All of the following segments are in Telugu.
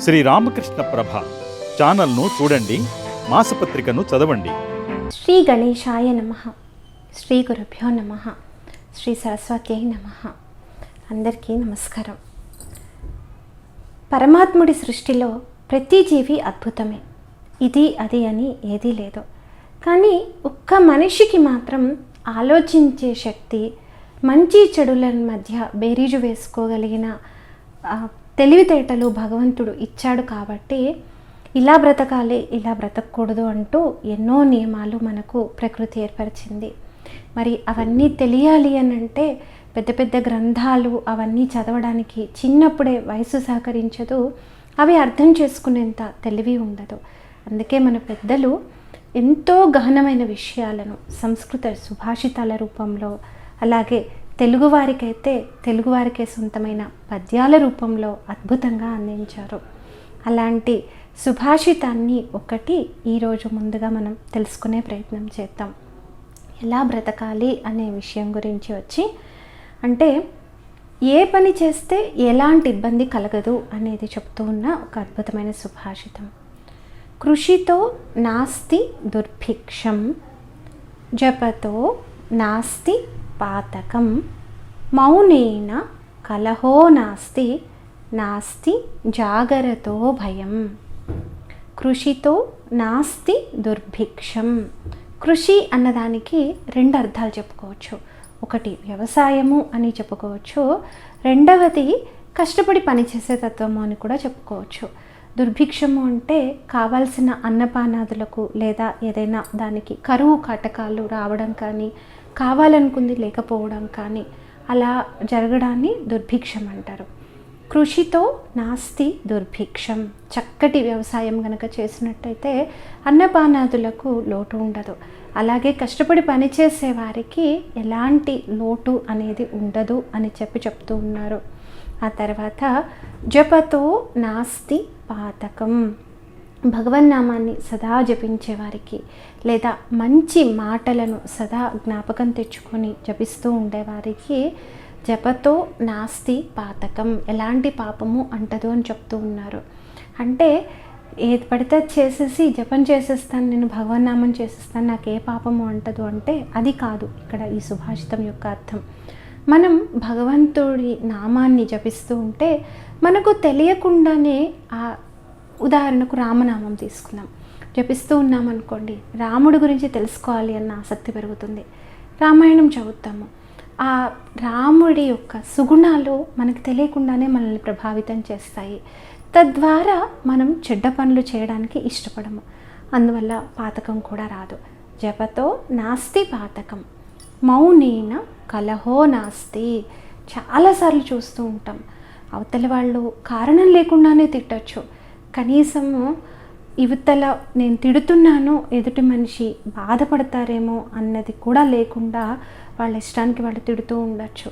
శ్రీ రామకృష్ణ ప్రభ ఛానల్ను చూడండి మాసపత్రికను చదవండి. శ్రీ గణేశాయ నమ. శ్రీ గురుభ్యో నమ. శ్రీ సరస్వతి నమ. అందరికీ నమస్కారం. పరమాత్ముడి సృష్టిలో ప్రతి జీవి అద్భుతమే. ఇది అది అని ఏదీ లేదు. కానీ ఒక్క మనిషికి మాత్రం ఆలోచించే శక్తి మంచి చెడుల మధ్య బేరీజు వేసుకోగలిగిన తెలివితేటలు భగవంతుడు ఇచ్చాడు కాబట్టి ఇలా బ్రతకాలి ఇలా బ్రతకూడదు అంటూ ఎన్నో నియమాలు మనకు ప్రకృతి ఏర్పరిచింది. మరి అవన్నీ తెలియాలి అని అంటే పెద్ద పెద్ద గ్రంథాలు అవన్నీ చదవడానికి చిన్నప్పుడే వయసు సహకరించదు అవి అర్థం చేసుకునేంత తెలివి ఉండదు. అందుకే మన పెద్దలు ఎంతో గహనమైన విషయాలను సంస్కృత సుభాషితాల రూపంలో అలాగే తెలుగువారికైతే తెలుగువారికే సొంతమైన పద్యాల రూపంలో అద్భుతంగా అందించారు. అలాంటి సుభాషితాన్ని ఒకటి ఈరోజు ముందుగా మనం తెలుసుకునే ప్రయత్నం చేద్దాం. ఎలా బ్రతకాలి అనే విషయం గురించి వచ్చి అంటే ఏ పని చేస్తే ఎలాంటి ఇబ్బంది కలగదు అనేది చెప్తూ ఉన్న ఒక అద్భుతమైన సుభాషితం. కృషితో నాస్తి దుర్భిక్షం జపతో నాస్తి పాతకం మౌనేన కలహో నాస్తి నాస్తి జాగరతో భయం. కృషితో నాస్తి దుర్భిక్షం. కృషి అన్నదానికి రెండు అర్థాలు చెప్పుకోవచ్చు. ఒకటి వ్యవసాయము అని చెప్పుకోవచ్చు. రెండవది కష్టపడి పనిచేసే తత్వము అని కూడా చెప్పుకోవచ్చు. దుర్భిక్షము అంటే కావాల్సిన అన్నపానాదులకు లేదా ఏదైనా దానికి కరువు కాటకాలు రావడం కానీ కావాలనుకుంది లేకపోవడం కానీ అలా జరగడాన్ని దుర్భిక్షం అంటారు. కృషితో నాస్తి దుర్భిక్షం. చక్కటి వ్యవసాయం కనుక చేసినట్టయితే అన్నపానాదులకు లోటు ఉండదు. అలాగే కష్టపడి పనిచేసే వారికి ఎలాంటి లోటు అనేది ఉండదు అని చెప్పి చెప్తూ ఉన్నారు. ఆ తర్వాత జపతో నాస్తి పాతకం. భగవన్నామాన్ని సదా జపించే వారికి లేదా మంచి మాటలను సదా జ్ఞాపకం తెచ్చుకొని జపిస్తూ ఉండేవారికి జపతో నాస్తి పాతకం ఎలాంటి పాపము అంటదు అని చెప్తూ ఉన్నారు. అంటే ఏది పడితే అది చేసేసి జపం చేసేస్తాను నేను భగవన్నామం చేసేస్తాను నాకు ఏ పాపము అంటదు అంటే అది కాదు. ఇక్కడ ఈ సుభాషితం యొక్క అర్థం. మనం భగవంతుడి నామాన్ని జపిస్తూ ఉంటే మనకు తెలియకుండానే ఆ ఉదాహరణకు రామనామం తీసుకుందాం. జపిస్తూ ఉన్నాం అనుకోండి రాముడి గురించి తెలుసుకోవాలి అన్న ఆసక్తి పెరుగుతుంది. రామాయణం చదువుతాము. ఆ రాముడి యొక్క సుగుణాలు మనకు తెలియకుండానే మనల్ని ప్రభావితం చేస్తాయి. తద్వారా మనం చెడ్డ పనులు చేయడానికి ఇష్టపడము. అందువల్ల పాతకం కూడా రాదు. జపతో నాస్తి పాతకం. మౌనేన కలహో నాస్తి. చాలాసార్లు చూస్తూ ఉంటాం. అవతలి వాళ్ళు కారణం లేకుండానే తిట్టచ్చు. కనీసము ఇవతల నేను తిడుతున్నాను ఎదుటి మనిషి బాధపడతారేమో అన్నది కూడా లేకుండా వాళ్ళ ఇష్టానికి వాళ్ళు తిడుతూ ఉండొచ్చు.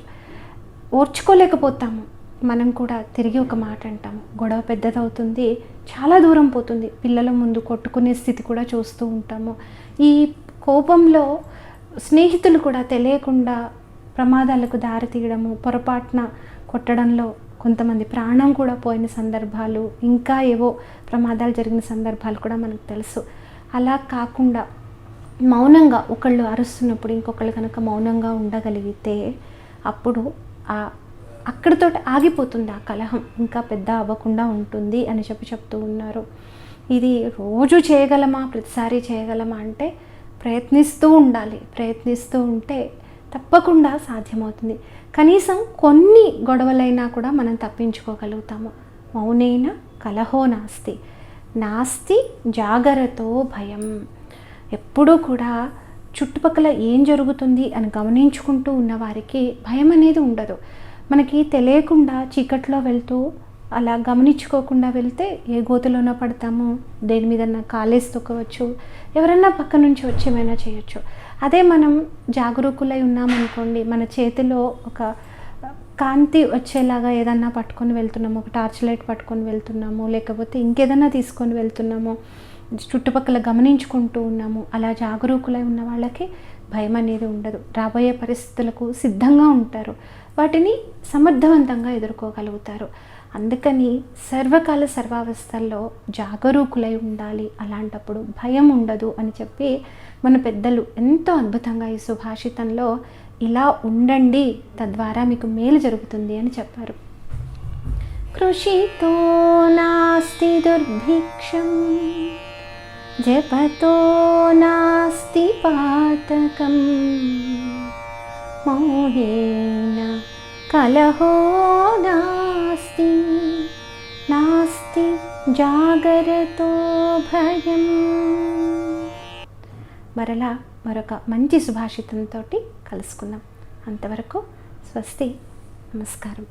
ఓర్చుకోలేకపోతాము. మనం కూడా తిరిగి ఒక మాట అంటాము. గొడవ పెద్దదవుతుంది చాలా దూరం పోతుంది. పిల్లల ముందు కొట్టుకునే స్థితి కూడా చూస్తూ ఉంటాము. ఈ కోపంలో స్నేహితులు కూడా తెలియకుండా ప్రమాదాలకు దారి తీయడము పొరపాటున కొట్టడంలో కొంతమంది ప్రాణం కూడా పోయిన సందర్భాలు ఇంకా ఏవో ప్రమాదాలు జరిగిన సందర్భాలు కూడా మనకు తెలుసు. అలా కాకుండా మౌనంగా ఒకళ్ళు అరుస్తున్నప్పుడు ఇంకొకళ్ళు కనుక మౌనంగా ఉండగలిగితే అప్పుడు ఆ అక్కడితో ఆగిపోతుంది ఆ కలహం. ఇంకా పెద్ద అవ్వకుండా ఉంటుంది అని చెప్పి చెప్తూ ఉన్నారు. ఇది రోజు చేయగలమా? ప్రతిసారి చేయగలమా? అంటే ప్రయత్నిస్తూ ఉండాలి. ప్రయత్నిస్తూ ఉంటే తప్పకుండా సాధ్యమవుతుంది. కనీసం కొన్ని గొడవలైనా కూడా మనం తప్పించుకోగలుగుతాము. మౌనైన కలహో నాస్తి. నాస్తి జాగరతో భయం. ఎప్పుడూ కూడా చుట్టుపక్కల ఏం జరుగుతుంది అని గమనించుకుంటూ ఉన్నవారికి భయం అనేది ఉండదు. మనకి తెలియకుండా చీకట్లో వెళ్తూ అలా గమనించుకోకుండా వెళ్తే ఏ గోతులోనో పడతాము? దేని మీదన్నా కాలేసి తొక్కవచ్చు? ఎవరన్నా పక్క నుంచి వచ్చి ఏమైనా చేయొచ్చు? అదే మనం జాగరూకులై ఉన్నామనుకోండి మన చేతిలో ఒక కాంతి వచ్చేలాగా ఏదన్నా పట్టుకొని వెళ్తున్నాము ఒక టార్చ్ లైట్ పట్టుకొని వెళ్తున్నాము లేకపోతే ఇంకేదన్నా తీసుకొని వెళ్తున్నాము చుట్టుపక్కల గమనించుకుంటూ ఉన్నాము అలా జాగరూకులై ఉన్న వాళ్ళకి భయం అనేది ఉండదు. రాబోయే పరిస్థితులకు సిద్ధంగా ఉంటారు. వాటిని సమర్థవంతంగా ఎదుర్కోగలుగుతారు. అందుకని సర్వకాల సర్వావస్థల్లో జాగరూకులై ఉండాలి. అలాంటప్పుడు భయం ఉండదు అని చెప్పి మన పెద్దలు ఎంతో అద్భుతంగా ఈ సుభాషితంలో ఇలా ఉండండి తద్వారా మీకు మేలు జరుగుతుంది అని చెప్పారు. కృషితో నాస్తి దుర్భిక్షం జపతో నాస్తి పాతకం మోహేన కలహో నాస్తి నాస్తి జాగరతో భయం మరలా మరొక మంచి సుభాషితంతో కలుసుకుందాం. అంతవరకు స్వస్తి నమస్కారం.